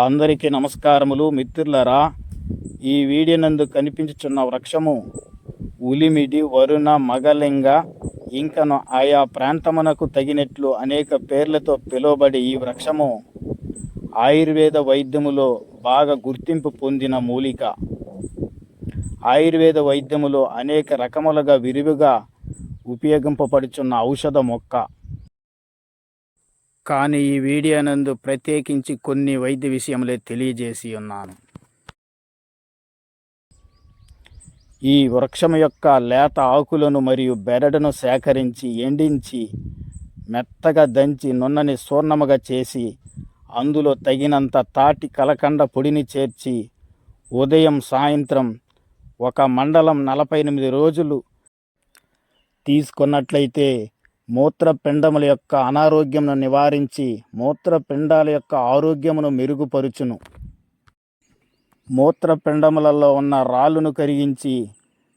అందరికీ నమస్కారములు మిత్రులరా. ఈ వీడియోనందు కనిపించుచున్న వృక్షము ఉలిమిడి వరుణ మగలింగ ఇంకను ఆయా ప్రాంతమునకు తగినట్లు అనేక పేర్లతో పిలువబడి ఈ వృక్షము ఆయుర్వేద వైద్యములో బాగా గుర్తింపు పొందిన మూలిక. ఆయుర్వేద వైద్యములో అనేక రకములుగా విరివిగా ఉపయోగింపబడుచున్న ఔషధ మొక్క. కానీ ఈ వీడియో నందు ప్రత్యేకించి కొన్ని వైద్య విషయములే తెలియజేసి ఉన్నాను. ఈ వృక్షం యొక్క లేత ఆకులను మరియు బెరడును సేకరించి ఎండించి మెత్తగా దంచి నున్నని సూర్ణముగా చేసి అందులో తగినంత తాటి కలకండ పొడిని చేర్చి ఉదయం సాయంత్రం ఒక మండలం నలభై ఎనిమిది రోజులు తీసుకున్నట్లయితే మూత్రపిండముల యొక్క అనారోగ్యమును నివారించి మూత్రపిండాల యొక్క ఆరోగ్యమును మెరుగుపరుచును. మూత్రపిండములలో ఉన్న రాళ్ళను కరిగించి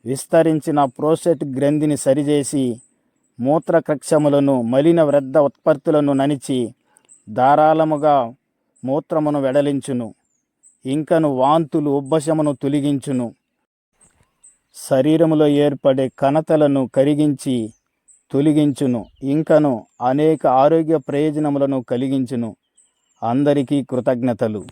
విస్తరించిన ప్రోసెట్ గ్రంథిని సరిచేసి మూత్రకక్షములను మలిన వృద్ధ ఉత్పత్తులను ననిచి ధారాళముగా మూత్రమును వెడలించును. ఇంకను వాంతులు ఉబ్బశమును తొలగించును. శరీరములో ఏర్పడే కణతలను కరిగించి తొలగించును ఇంకను అనేక ఆరోగ్య ప్రయోజనములను కలిగించును. అందరికీ కృతజ్ఞతలు.